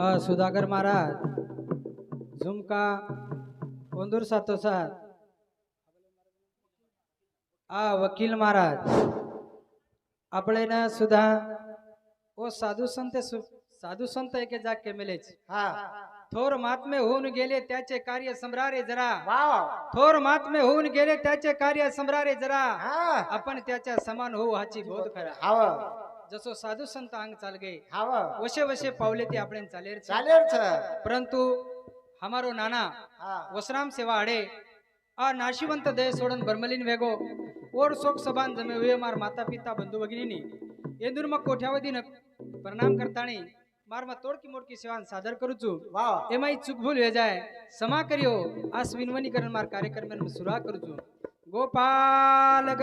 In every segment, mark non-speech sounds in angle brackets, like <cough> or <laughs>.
सुधाकर महाराज झुमका कोंदूर सातोसात आ वकील महाराज आपले ना सुद्धा ओ साधू संत सु- साधू संत एके जाग के मिलेच. हा. थोर महात्मे होऊन गेले त्याचे कार्य सम्रारे जरा. थोर महात्मे होऊन गेले त्याचे कार्य सम्रारे जरा. हा. आपण त्याच्या समान होऊ हाची बोध करा. जसो साधू संत अंग चाल गे हाव वशे वशे पावले ते आपण चालेर छ. परंतु हमारो नाना वसराम सेवा आडे आ नाशिवंत दय सोडन बर्मलीन वेगो ओर शोक सबान जमे हुए मार माता पिता बंधू भगिनी एंदूर मग कोठ्यावधीन प्रणाम करताणी मार मा तोडकी मोडकी सेवान सादर करूचू वा एमाई चूक भूल हो जाए क्षमा करियो आस विनवनी करण मार कार्यक्रम में सुरा करूचू गोपाल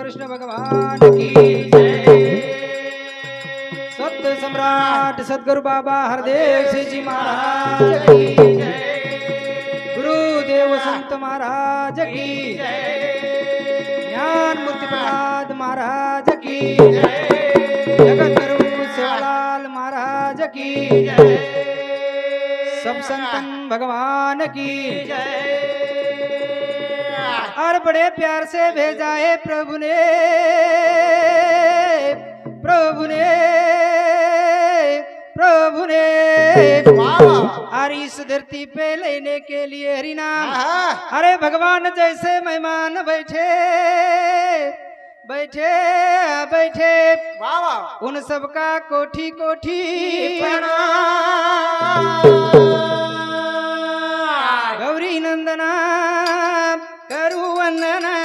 सम्राट सदगुरु बाबा हरदेव सिंह जी महाराज गुरुदेव संत महाराज की ज्ञान मूर्ति प्रसाद महाराज की जगत गुरु सेवालाल महाराज की सब संतन भगवान की और बड़े प्यार से भेजा है प्रभु ने। प्रभु ने प्रभु ने और इस धरती पे लेने के लिए हरि नाम। अरे भगवान जैसे मेहमान बैठे बैठे बैठे। उन सबका कोठी कोठी। गौरी नंदना करू वंदना।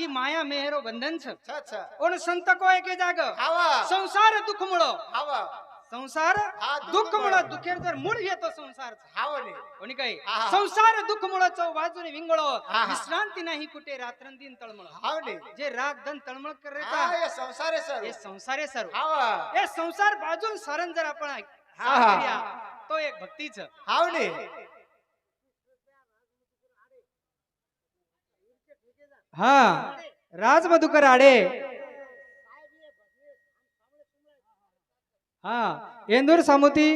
हा ही माया मेहरो बंधन छ। कोण संत को एके जाग। संसार दुःख मुळ। हाव संसार दुःख मुळ. दुखेर जर मूळ येतो संसार कोणी काही. संसार दुःख मुळ चौ बाजूने विंगळ. विश्रांती नाही कुठे रात्रंदिन तळमळ। हाव ने। जे राग धन तळमळ हे संसार सर हे संसारे हाव हे संसार बाजून सारण जर आपण तो एक भक्तीच। हाव हा राज मधुकर आडे हा इंदूर सामुती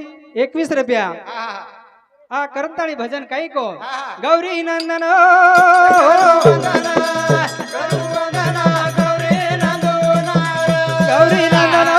एकवीस रुपया हा करंताळी भजन काही को गौरी हा. गौरी नंदन गौरी नंदन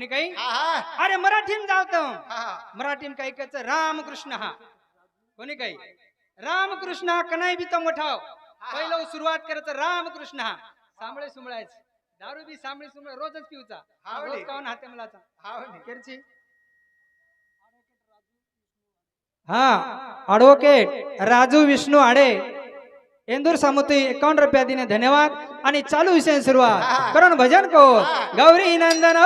कोणी काही? हा हा. अरे मराठीन जावतो. हा मराठीन काही कच रामकृष्ण. हा कोणी काही? रामकृष्ण हा कनाई बी तो मोठाव पहिलं सुरुवात करायचं रामकृष्ण. हा सांभळे सुमळायच. दारू बी सांभळे सुमळे रोजच पिऊचा. रोज. काऊन हाते मलाचा? केरची? हा ॲडव्होकेट राजू विष्णू आडे. इंदूर सामुती एकावन्न रुपया दिने. धन्यवाद. आणि चालू विषय सुरुवात. करून भजन को गौरी नंदन.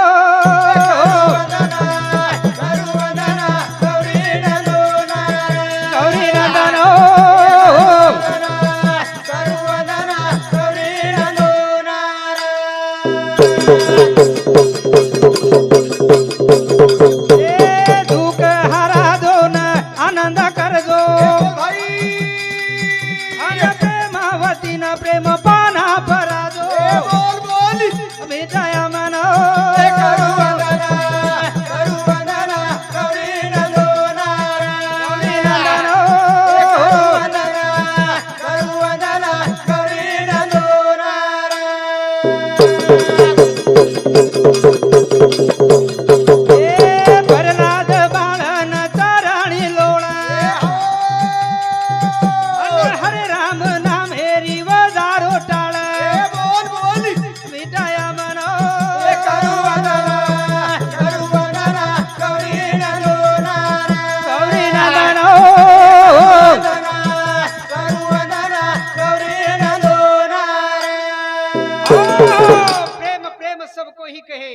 प्रेम प्रेम सबको ही कहे।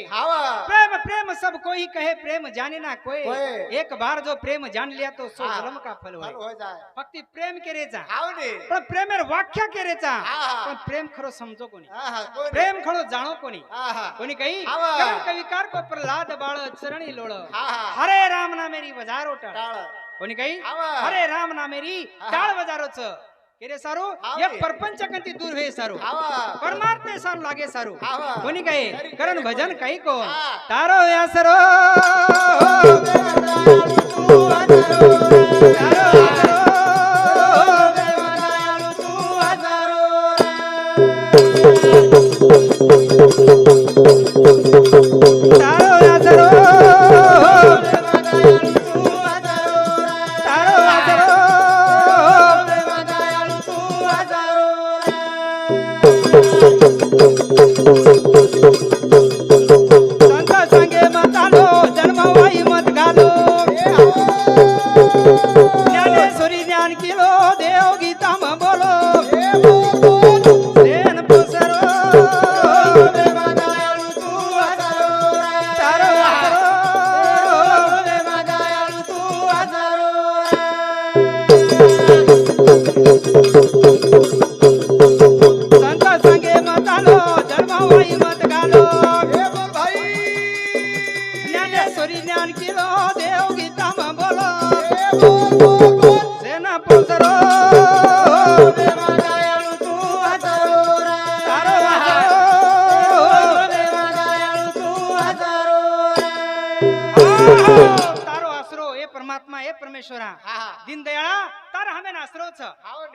प्रेम प्रेम सबको ही कहे प्रेम जाने ना कोई। एक बार जो प्रेम जान लिया तो सो. जन्म का फल हो जाय फक्त प्रेम केरेचा पण प्रेमेर व्याख्या केरेचा. पण प्रेम खरो समजो कोणी प्रेम खरो जाणो कोणी कोणी काही? कविकार को प्रल्हाद बाळ चरणी लोळ। हा हरे राम ना मेरी बजारो टाळ कोणी काही. हरे राम ना मेरी. टाळ बजारोच केरे सारू. ये परपंच कंती दूर हे सारू परमार्थ सारू लागे सारू. कोणी काही कारण भजन कोणी. काही को हा. तारो या सरो <laughs>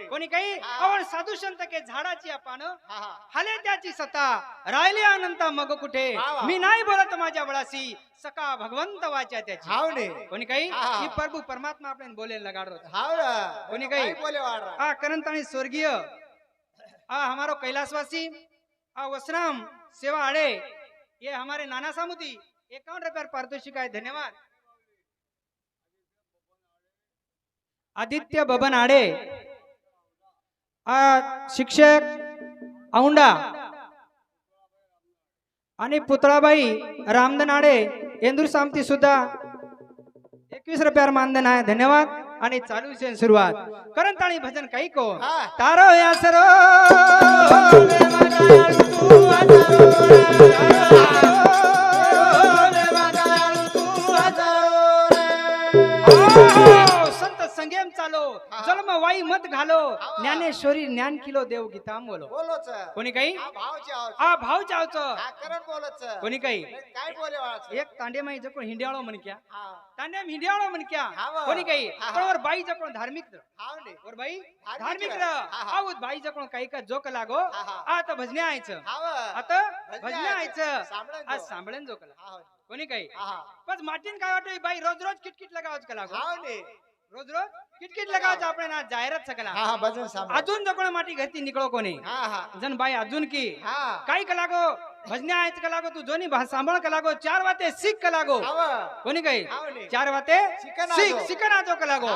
कोणी काही हा. आपण साधू संत के झाडाची आपण हले त्याची सत्ता राहिले अनंत मग कुठे. मी नाही बोलत माझ्या बळाशी सका भगवंत वाचा त्याची. कोणी काही? हा. ही. प्रभू परमात्मा आपल्याला बोलेला लगाडो हाव ना. कोणी काही? बोले आ करंत आणि स्वर्गीय. आ हमारो कैलाशवासी आ वसराम सेवा आड़े. ये हमारे नाना सामुती. एकाउन रुपये पारितोषिक आहे. धन्यवाद. आदित्य बबन आडे. शिक्षक औंडा आणि पुतळाबाई रामदन आडे इंदूर सामती सुद्धा. एकवीस रुपयावर मानधन आहे. धन्यवाद. आणि चालू विषय सुरुवात. करंत आणि भजन काही को. हा. तारो या सरो. <laughs> संगेम चालो जन्म वाई मत घालो ज्ञानेश्वरी ज्ञान किलो देव गीता बोलो. बोलोच. कोणी काही? हा आ भाव चावच बोलच. कोणी काही? काय बोले वाढ एक तांडे माई जकोण हिंडियाळो म्हणक्या. तांडे हिंडियाळो म्हणक्या. कोणी काही. पण वर बाई जकोण धार्मिक र. हाव ने वर बाई? धार्मिक. आऊत बाई जकोण काही का जोक लागो. हा, हा. आता भजने आयचं. आता भजने आयचं. आज जो. सांभळेन हाव कोणी काही? पण माटीन काय वाटतं बाई रोज रोज किटकिट लगावच का लागो रोज रोज? किटकिट लगावच आपण आज जाहिरात सकला हा हा भजन सांभाळ अजून जकोण माटी घरती निकळो कोणी। हा हा। जन बाई अजून की। हा। काही का लागो भजने आयच का लागो तू दोन्ही सांभाळ का लागो चार वाते शिक का लागो कोणी काही? ने चार वाते शिकन शिक आजो. शिकन आजो का लागो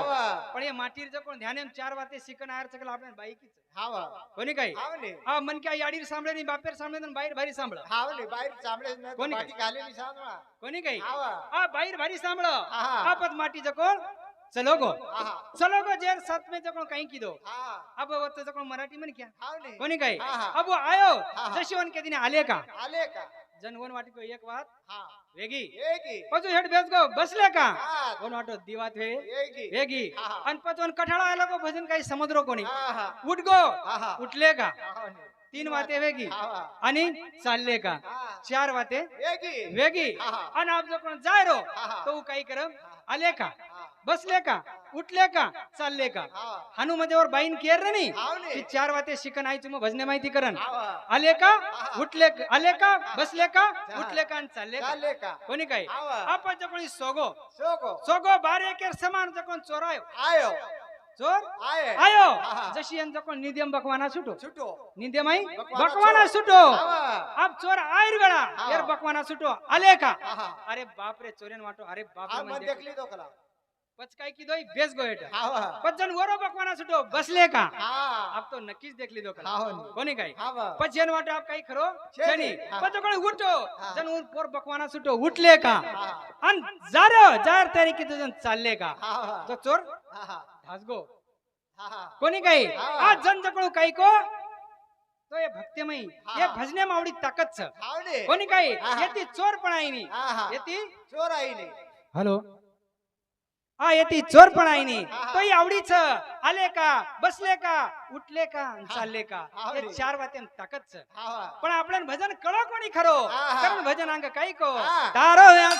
पण हे माटीर कोण ध्यान चार वाते आयर सकल आपल्या बाईकीच कोणी काही? हा मन काय याडीर सांभळे नि बापेर सांभळे बाहेर भारी सांभळ। बाहेर चांबडे न कोणी माती घालेली सांगा कोणी काही? चलो गो। चलो गो जेर सात में कोण काही किदो हा। अब वत कोण मराठी म्हण क्या? कोणी काही. अब आयो हा. जशीवन के दिने आले का। आले का। जनवन वाटी को एक हा। वेगी। पजू हेड बेस गो बसले का। कोण वाटो दिवात वे वेगी। हा, हा. आणि पचवन कठाळा आला को भजन काही समुद्र कोणी उठ गो. उठले का. तीन वाते वेगी। आणि चालले का। चार वाते वेगी। हा. आणि आप जो कोण जाय रो. तो काही करम आले का। बसले का? उठले का? चालले का? हा. हानू मध्ये वर बाईन केर रे नी. हावने ती चार वाते शिकन आई तुम्ही भजने माहिती करन हावा. आले का. उठले आले का? बसले का? उठले का आणि चालले का? कोणी हावा. आपण कोणी सोगो? सोगो. सोगो बारे केर समान कोण चोरायो आयो. चोर? आये. आयो. हा. जशी यांचा कोण निद्यम बकवाना सुटो. छुटो निद्यम आई बकवाना चोर. सुटो. अब चोर आयर गळा. यार बकवाना सुटो. आले का? अरे बाप रे चोरेन वाटो. अरे बाप म्हणजे देखली तो कला. पच काय की दोय बेस गो हेट हावा पचन वरो बकवाना सुटो बसले का? हा. आप तो नक्कीच देखली दो हा, हो. कोणी काय? पचन वाटो आप काही खरो? छेनी. पचन उठो. जन उन पोर बकवाना सुटो उठले का? हा. अन जार जार तरी की तुझं चालले का? तो चोर? हा हा. धासगो हा कोणी काही? हा. आज जन जकडू काही को? तो ये भक्तिमयी. हा. ये भजने मावडी ताकद छ कोणी काही? हा. येती चोर पण आहे नी हा हा. येती? चोर आई ने हॅलो. हा येती चोर पण आहे. तो आवडीच. आले का? बसले का? उठले का? चालले का? हा. चार वाते ताकद पण आपल्याला भजन कळो कोणी खरो. कारण भजन अंग काही को. तारो या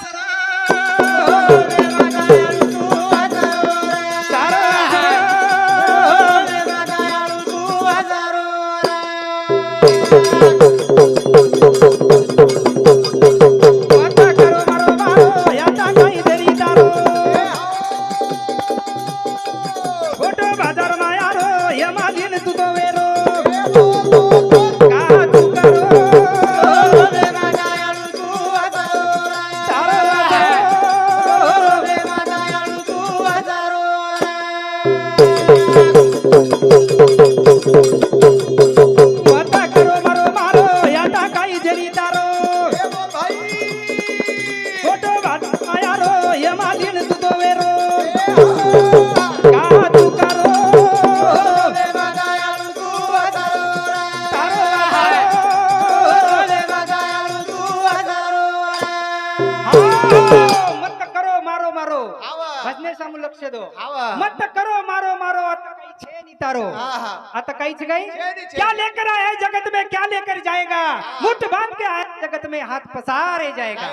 नहीं, छे क्या। लेकर आया जगत में? क्या लेकर जाएगा? मुठ बांध के आया जगत में हाथ पसारे जाएगा।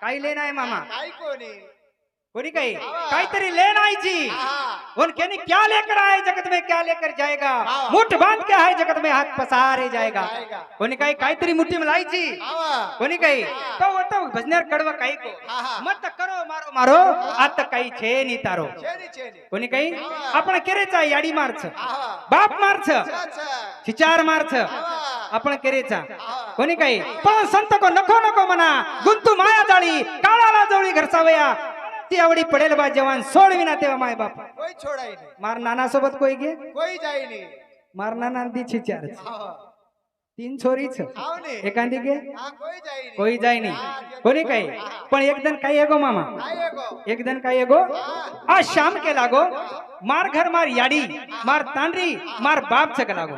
काही लेना है मामा? कोणी काही। काहीतरी लेना है जी उनके नहीं क्या लेकर आए जगत में क्या लेकर जाएगा। मुठ बांध के आए जगत में हाथ पसारे जाएगा। कोणी काही काहीतरी मुठ्ठी में लाई जी कोणी काही तो वो तो भजनेर कडवा काही को। मत करो मारो मारो आता काही छे नहीं तारो कोणी काही। आपण केरेचा याडी मारछ बाप मारछ चिचार मारछ आपण केरेचा कोणी काही पण संत को नको नको म्हणा गुंतू माया जाळी काळाला जवळी घरसावया ती आवडी पडेल बा जवान. सोड विना तेव्हा माय बाप. कोई छोड़ाई नहीं. मार नाना सोबत कोई गे कोई जाई नहीं. मार नाना दी चिचार हाँ. तीन छोरी छ हाँ नहीं एखादी गे हाँ कोई जाई नहीं. कोई जाय नाही. कोणी काही? पण एकदन काय येगो मामा? आएगो एकदन काय येगो? आज शाम के लागो. मार घर मार याडी. मार तांडरी मार बाप छक लागो.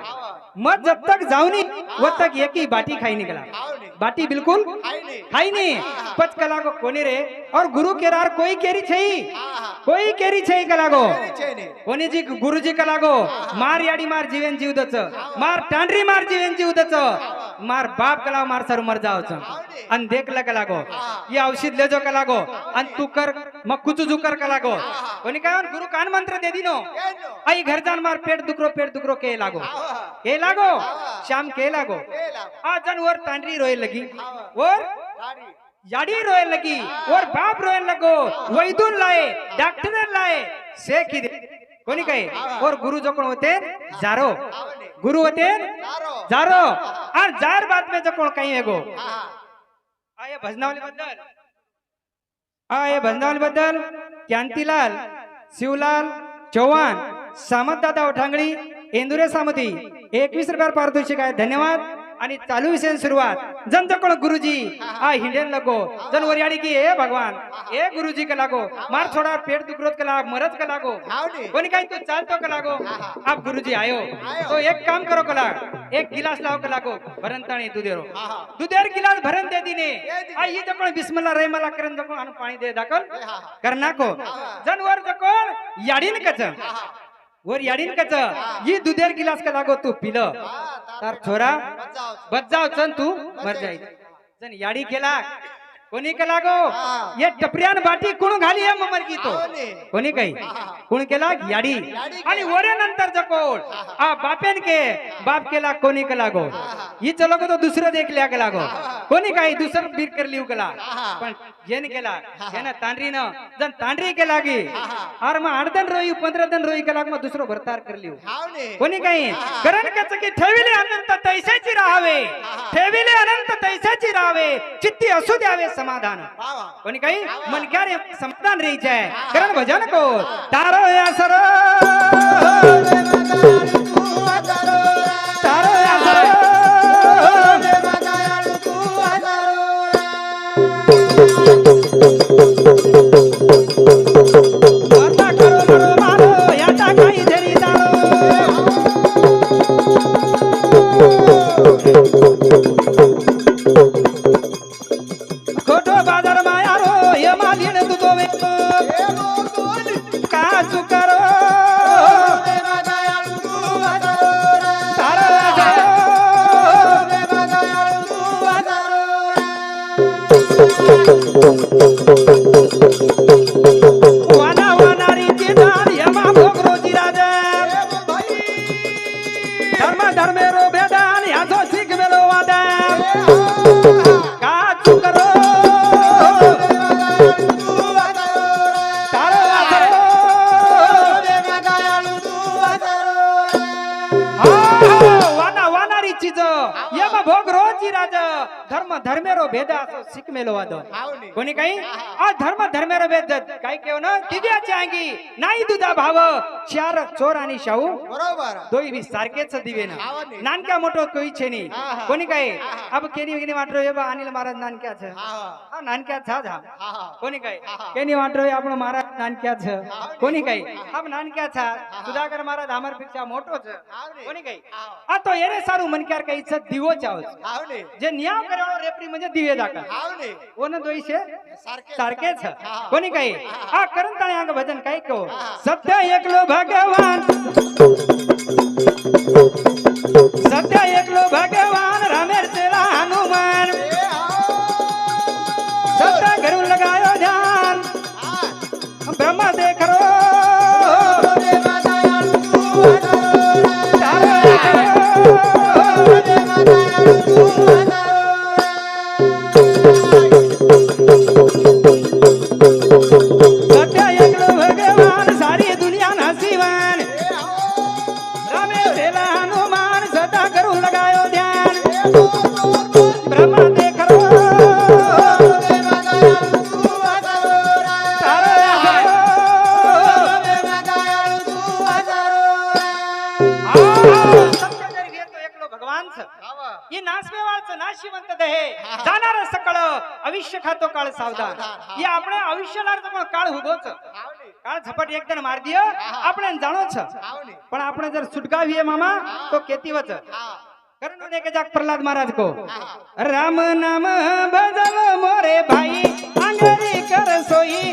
मत जब तक जाऊनी वो तक एक ही बाटी खाई निकला. नहीं बाटी बिल्कुल खाई नहीं खाई नहीं पच कलागो कोनी रे? और गुरु के रार कोई केरी छई? कोई केरी छई कलागो? कोनी नहीं कोणी जी गुरुजी कलागो? मार याडी मार जीवन जीवदच मार टांडरी मार जीवन जीवदच मार बाप कला मार सर मर जावच अन देखला कलागो। ये औषध लेजो कलागो। अन तू कर मग कुचू जुकर कलागो। कोनी काय गुरु कान मंत्र दे दिनो। आई घर जान मार पेट दुखरो पेट दुखरो के लागो। के लागो? श्याम के लागो? आ जन वर टांडरी रोए लगी। और याडी रोयन लगी और बाप रोयन लगो वैदून लाए डॉक्टर लाए से की दे? कोणी काय? और गुरु जो कोण होते जारो. गुरु होते जारो. और जार बात में जो कोण काही एगो हाँ आये भजनावली बद्दल. आये भजनावली बंधावांबद्दल क्यांतीलाल शिवलाल चव्हाण सामंतदादा उठांगडी इंदुरे सामती. एकवीस रुपयावर पारितोषिक आहे. धन्यवाद. आणि चालू विषय सुरुवात. जन जकोळ गुरुजी. आ हिंडेन लगो. जन वरियाडी की हे भगवान. हे गुरुजी का लागो. मार छोड़ा पेट दुखरोत का लाग मरद का लागो. कोणी काही तू चालतो का लागो? आप गुरुजी आयो. तो एक काम करो कला एक गिलास लाव का लागो. भरन ताणी दुधेरो. हा हा. दुधेर गिलास भरन दे दिने. आ ये जकोळ बिस्मिल्लाह रहमान करन जकोळ आणि पाणी दे दाखल. ए, हा कर नाको. जन वर जकोळ याडीन कच. हा हा. वर याडीन कच. ये दुधेर गिलास का लागो तू पिल. हा. तार छोरा बचाव बच जाव चन तू मर जाई जन याडी केला. कोणी का लागो हा. ये टपऱ्यान बाटी कुण घाली हे ममर की तो? कोणी? काही. कोण केला? याडी. आणि वरे नंतर जकोड आ बापेन के? बाप केला कोणी का लागो ही चलो तो दुसरं देखल्या का लागो कोणी काही? दुसरं बीर कर लिव केला. हा. पण जेन केला. जेन तांडरी न. जन तांडरी के. लागी आर मग आठ दन रोई पंधरा दन रोई के लाग मग दुसरं भरतार कर लिव कोणी काही? करण कच की ठेविले अनंत तैसाची राहावे. ठेविले अनंत तैसाची राहावे. चित्ती असू द्यावे समाधान। कोणी काही? मन क्या रे समाधान रे जय करण भजन को तारो या सर બીજ યમ ભોગ રોજી રાજ ધર્મ ધર્મેરો ભેદ આસો શીખમેલો વાદો કોની કઈ આ ધર્મ ધર્મેરો ભેદ કઈ કેવો ન તીજા ચાંગી નાઈ દુધા ભાવ ચાર ચોરાની શાઉ બરોબર દોઈ બી સારકે છ દિવે નાનકા મોટો કોઈ છે ની કોની કઈ અબ કેની કેની વાટરો એ અનિલ મહારાજ નાનક્યા છે હા નાનક્યા છા જ હા કોની કઈ કેની વાટરો એ આપણો મહારાજ નાનક્યા છે કોની કઈ આપ નાનક્યા છા સુધાકર મહારાજ અમાર પીછા મોટો છે કોની કઈ આ તો એને સારું મન ક્યાર काही इज्जत दिवो चावस आवने जे नियाव करावा रेफरी म्हणजे दिवे दाखल. आवने कोण दोईशे? सारखेच. कोणी काही? हा करण ताळे अंग भजन काही कहो. सध्या एकलो भगवान सध्या एकलो भगवान रामेरचे ઝપટ એકદમ માર દિયો આપણે જાણો છે પણ આપણે જર છૂટકાવીએ મામા તો કેતી વચ કરનો ને કે જાક પ્રહલાદ મહારાજ કો રામ નામ બદલ મોરે ભાઈ આંગરી કર સોઈ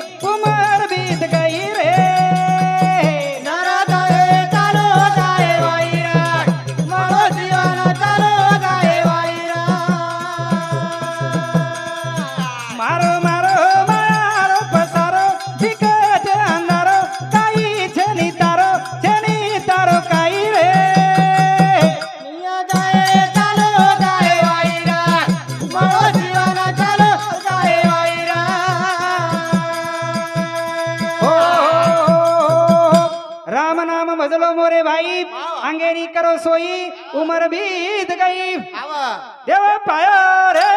बीत गई देव पायो रे.